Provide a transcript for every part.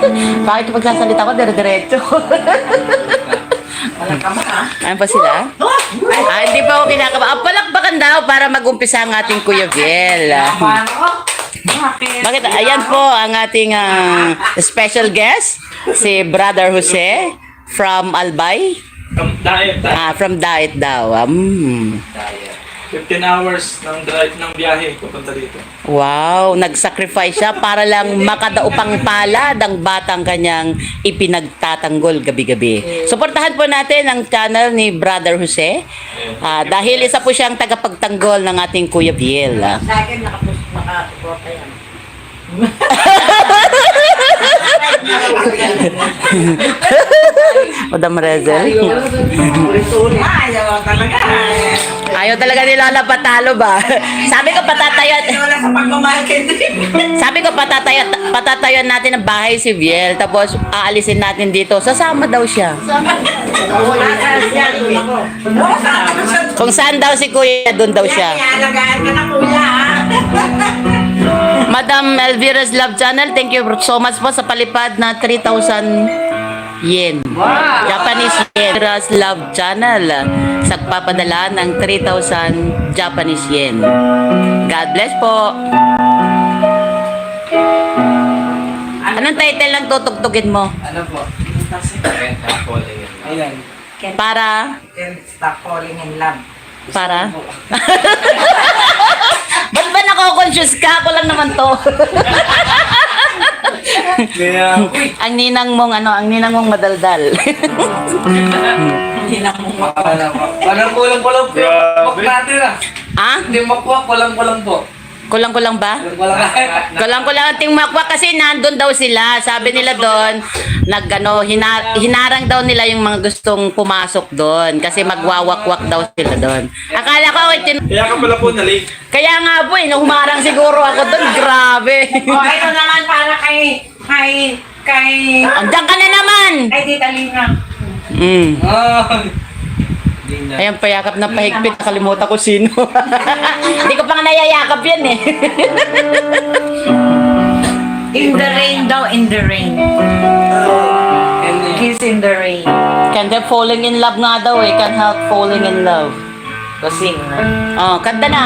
Bakit kapag sasalita ko, dire-diretso? Ayan pa sila? Ah, hindi pa ako kinakaba. Ah, palakpakan daw para mag-umpisa ang ating Kuya Viel. Bakit? Ayan po ang ating ah, special guest, si Brother Jose from Albay. Diet, diet. Ah, from Diet daw. Ah, mm. 15 hours ng drive ng biyahe papunta dito. Wow, nag-sacrifice siya para lang makadaupang palad ang batang kanyang ipinagtatanggol gabi-gabi. Suportahan po natin ang channel ni Brother Jose ah, dahil isa po siyang tagapagtanggol ng ating Kuya Biel. ah. Sa akin, nakapus, nakasuporta yan. Madam Rezel. Ayaw talaga. Ayaw talaga nila na patalo ba? Sabi ko sa pagmamahal Sabi ko patatayat patatayuan natin ang bahay si Biel tapos aalisin natin dito. Sasama daw siya. Kung saan daw si Kuya, doon daw siya. Madam Elvira's Love Channel, thank you so much po sa palipad na 3,000 yen. Wow. Japanese yen. Elvira's Love Channel, sa papadala ng 3,000 Japanese yen. God bless po. Anong title lang tutugtugin mo? Ano po? Ayan. Para? Stop falling in love. Para? Ba't ba nako-confuse ka? Ako lang naman to. Ang ninang mong ano, ang ninang mong madaldal. Hindi na mo Parang parang kulang-kulang po. Grabe. Natin ah. ah? Hindi makuha, kulang-kulang po. Kulang-kulang ba? Kulang-kulang. Kulang-kulang ang ting makwa kasi nandun daw sila. Sabi nila doon, nag ano, hina, hinarang daw nila yung mga gustong pumasok doon kasi magwawakwak daw sila doon. Akala ko, tin- kaya ka pala po na late. kaya nga po, eh, humarang siguro ako doon, grabe. Oh, ito naman para kay, kay, kay, Andiyan ka na naman! kay Tita Lina. Mm. Hindi na. Ayan, payakap na pahigpit. Nakalimutan ko sino. Hindi ko pa nga nayayakap yan eh. In the rain daw, in the rain. Kiss in the rain. Can't help falling in love nga daw eh. Can't help falling in love. Kasi, Oh, kanta na.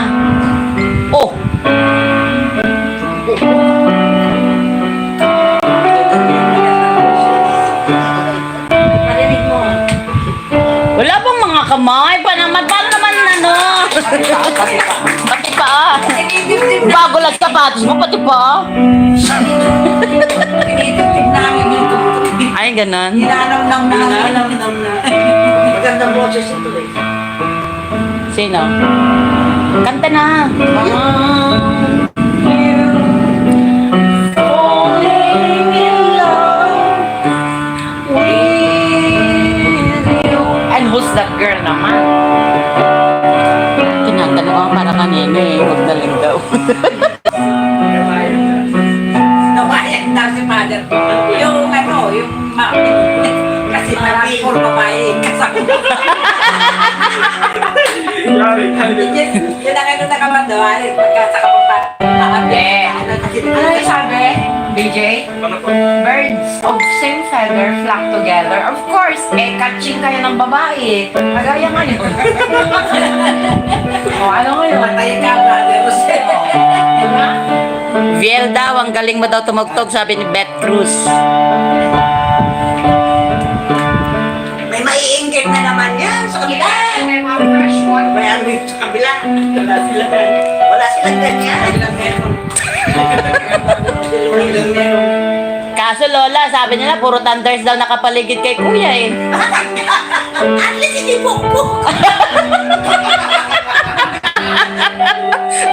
Sapatos mo, pati pa ah. Tinitipid namin yung tugtog. Ay, ganon. Hinanam-nam na. Na. Magandang boses ito eh. Sino? Kanta na. And who's that girl naman? Tinatanong ako para kanina eh. Huwag na lang daw. Yung ma... Kasi marami puro babae yari. Yun yun ang ano nakamadawalit pagka sa kapapa. Eh. Ano Ano yung sabi, BJ? Birds of same feather flock together. Of course, eh, catching kayo ng babae. Kagaya ngayon. o, ano ngayon? Matay ka brother. Diba? Viel daw, ang galing mo daw tumugtog, sabi ni Beth Cruz. May maiinggit na naman yan sa kabila. May mga fresh one. May ano yung sa kabila. Wala sila. Wala silang ganyan. Kaso Lola, sabi nila, puro thunders daw nakapaligid kay Kuya eh. At least hindi pukpuk.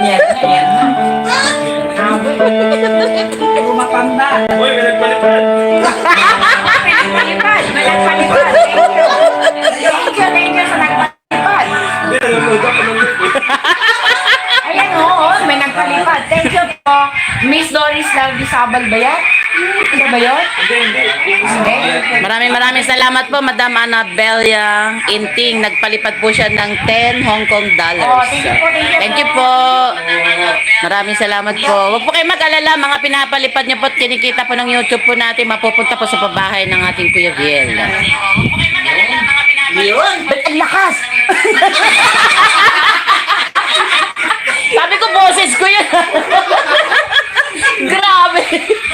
Yan na, yan na. Puro matanda. Uy, may nagpalipad. May nagpalipad, may nagpalipad. Thank you. Thank you, thank you sa nagpalipad. Hindi, nanonood ako ng Nagpalipad. Thank you po. Miss Doris Largisabal ba yan? Ano ba yun? Hindi. Maraming maraming salamat po, Madam Annabella Inting. Nagpalipad po siya ng 10 Hong Kong dollars. Oh, thank you po, thank you Thank you po. po. Maraming salamat po. Huwag po kayo mag-alala, mga pinapalipad niyo po at kinikita po ng YouTube po natin, mapupunta po sa pabahay ng ating Kuya Viel. Yun. Ba't ang lakas? Boses ko yun. Grabe.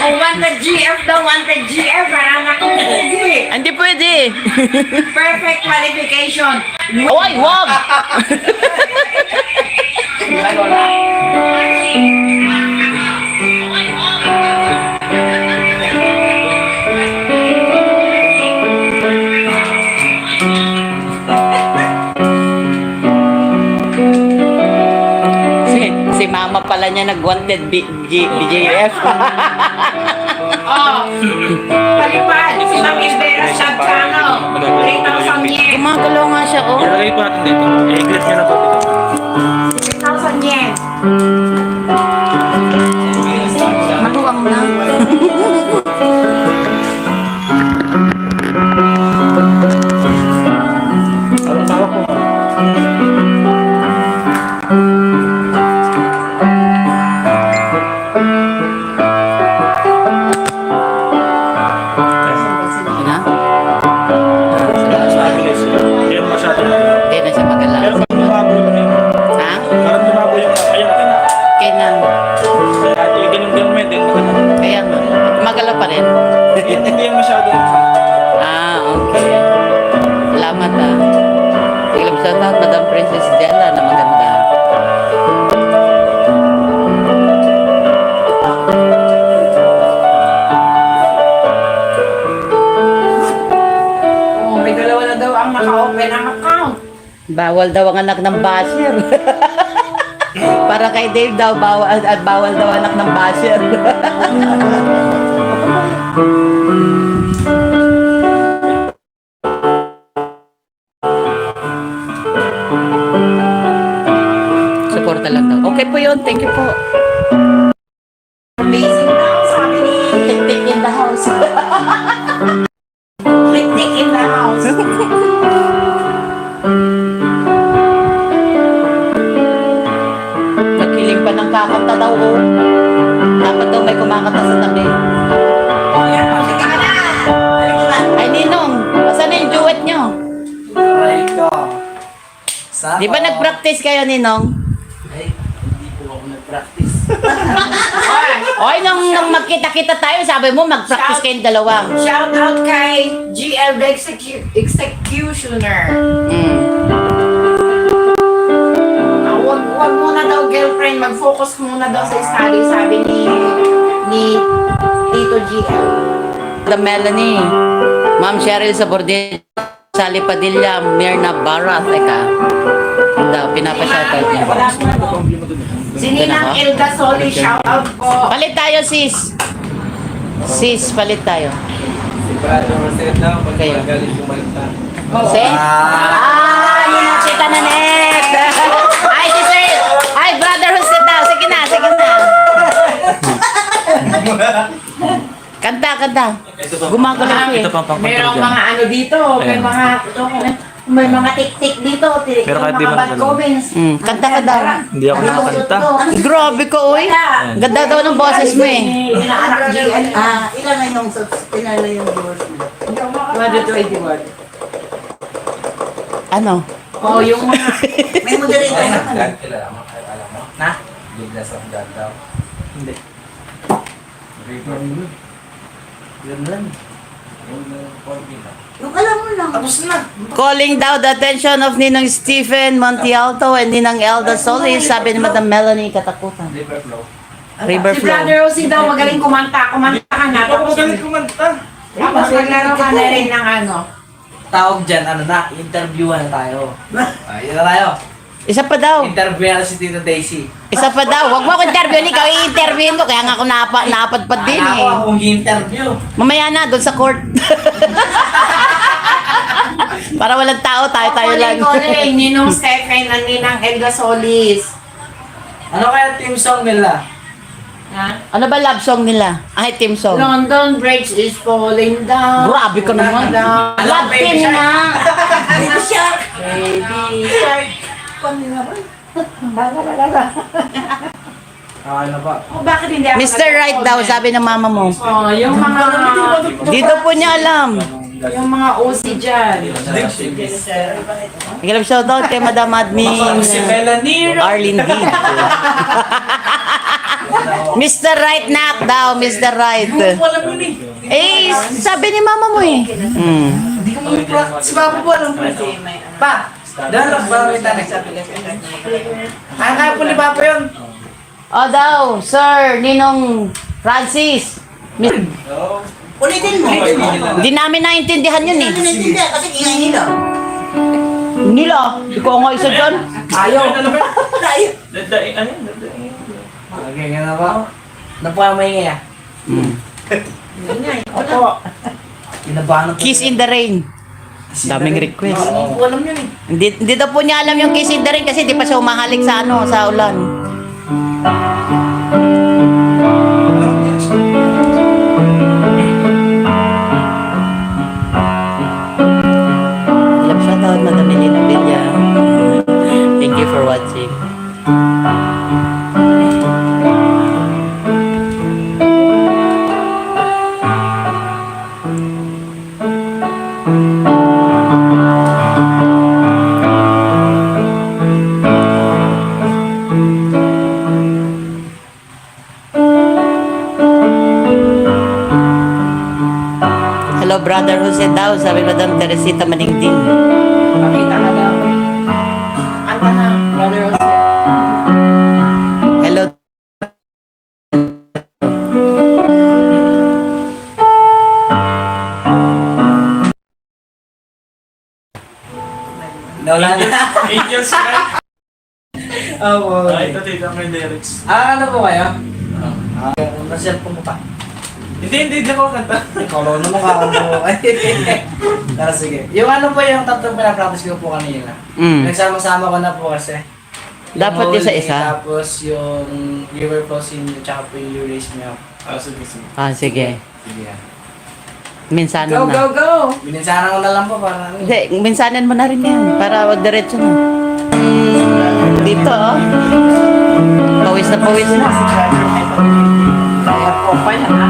Oh, wanted GF daw, wanted GF. Parang ako hindi. Hindi pwede. Perfect qualification. Oy, wag! niya nag-wanted B, G, BJF. Oh, palipad. Si Ma'am Isbera Shabchano. 3,000 yen. Gumagalaw nga siya, oh. Ilalagay po natin dito. I-clip nyo na po dito. 3,000 yen. Bawal daw ang anak ng basher. Para kay Dave daw, bawal, at bawal daw anak ng basher. Suporta lang daw. Okay po yun. Thank you po. Nag-practice kayo? Ay, hindi po ako nag-practice. Oy, nung, nung magkita-kita tayo, sabi mo, mag-practice kayong dalawa. Shout out kay GL the execu- Executioner. Mm. Ah, wag, wag muna daw girlfriend, mag-focus muna daw sa study, sabi ni ni Tito GL. The Melanie, Ma'am Cheryl Sabordillo, Sally Padilla, Mirna Barra, teka. Daw, pinapashoutout niya. Si Ninang Elga Soli, shout out po. Palit tayo, sis. Sis, palit tayo. Si Brother Rosette daw, pag Kayo. magaling kumalta. Sis? Ah, yun ang chika na next. Ay, si sir. Ay, brother Jose daw. Sige na, sige na. Kanta, kanta. Gumagalaw eh. Pang pang Merong mga ano dito, may mga ito, may mga tik-tik dito, tik- Pero kahit di mga mo nagalaw. comments. Mm, kanta ka daw. Hindi ako nakakanta. Grabe ka, uy. Ganda daw ng boses mo eh. Inaanak GL. Ah, ilan na yung subs, ilan na yung viewers mo? 221. Ano? Oh, yung mga May moderator na ka na. nag kilala mo, ay, alam mo? Na? Biglas of God daw. Hindi. River. Yan lang. Yung alam mo lang. Tapos na. Calling daw the attention of Ninong Stephen Montialto and Ninang Elda Solis, sabi ni Madam Melanie Katakutan. River flow. River si flow. Brother Rosie daw magaling kumanta. Kumanta ka na. Tapos, magaling kumanta. tapos maglaro ka na rin ng ano. tawag dyan, ano na, interviewan na tayo. Ay, na tayo. Isa pa daw. Interviewan na si Tito Daisy. Isa pa daw. Huwag mo ako interview. Ikaw i-interview ko. Kaya nga ako napa, napadpad din eh. akong interview. Mamaya na, doon sa court. Para walang tao, tayo-tayo lang. Calling, Ninong Stephen and Ninang Elga Solis. Ano kaya team song nila? Ha? Ano ba love song nila? Ay, team song. London Bridge is falling down. Grabe ka naman. Love team nga. Baby shark. Baby shark. Ah, ano pa? Oh, bakit hindi ako Mr. Right daw, sabi ng mama mo. Oh, yung mga Dito po niya alam. yung mga OC dyan. Nagilap shoutout kay Madam Admin Si Melanie. Arlene D. Mr. Right knock daw, Mr. Right. Wala mo ni. Eh, sabi ni mama mo eh. Mm. Hindi ko mo Si Papa po alam ko. Pa! Dalag ba may tanay? Kaya kaya po ni Papa yun. O daw, Sir Ninong Francis. Ulitin mo. Hindi namin naintindihan yun eh. Hindi, kasi ingay nila. Nila, ikaw nga isa dyan. Ayaw. Tayo. Dadaing, ano. Okay, gano'n ba? Napamay nga yan. Opo. Kiss in the rain. Daming request. Hindi ko alam yun eh. Hindi, hindi daw po niya alam yung kiss in the rain kasi di pa siya umahalik sa ano, sa ulan. Love shoutout, Madam Elena Villa. Thank you for watching. Hello, daw, sabi Madam Teresita Maningding. Pakita ka daw. Kanta na, Brother Jose. Hello. Nawala na. Angels Night. Oo. Ah, ito dito may lyrics. Ah, ano po kayo? Ah, na-cellphone mo pa. Hindi, hindi, hindi ako kanta. Ikaw lang naman kakanta mo. Tara, sige. Yung ano po yung tatlong pinapractice ko po kanina. Mm. Nagsama-sama ko na po kasi. Yung Dapat holding, isa-isa. Tapos yung you were closing you, tsaka po yung you raise me up. Ah, sige, sige. Ah, sige. Sige yan. Minsanan Go, go, na. go! Bininsana ko na lang po para ano. Hindi, minsanan mo na rin yan. Para diretso na. Mm, Dito, oh. Pawis na pawis na. Kaya po pa yan, ha?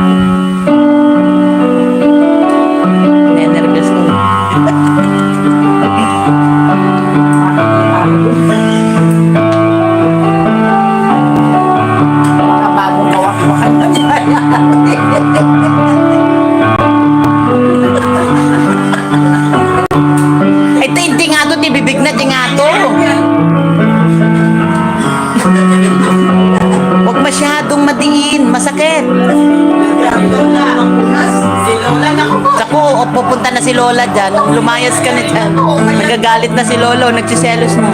Nagagalit na si Lolo, nagsiselos na.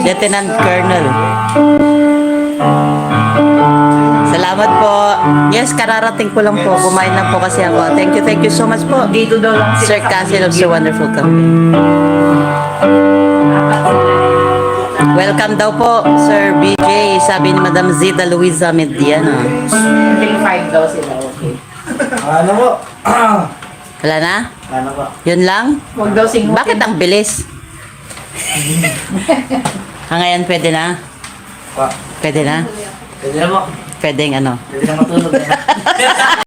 Lieutenant Colonel. Salamat po. Yes, kararating ko lang po. Kumain lang po kasi ako. Thank you, thank you so much po. Dito daw lang sila Sir Castle of. Sir Wonderful Company. Welcome daw po, Sir BJ, sabi ni Madam Zita Luisa Mediana. Until five daw sila, okay. Ano po? Wala na? ano po? Yun lang? Huwag daw singutin. Bakit ang bilis? Hangayan, pwede na? Pa. Pwede na? Pwede na po. Pwedeng ano? Pwede na matulog.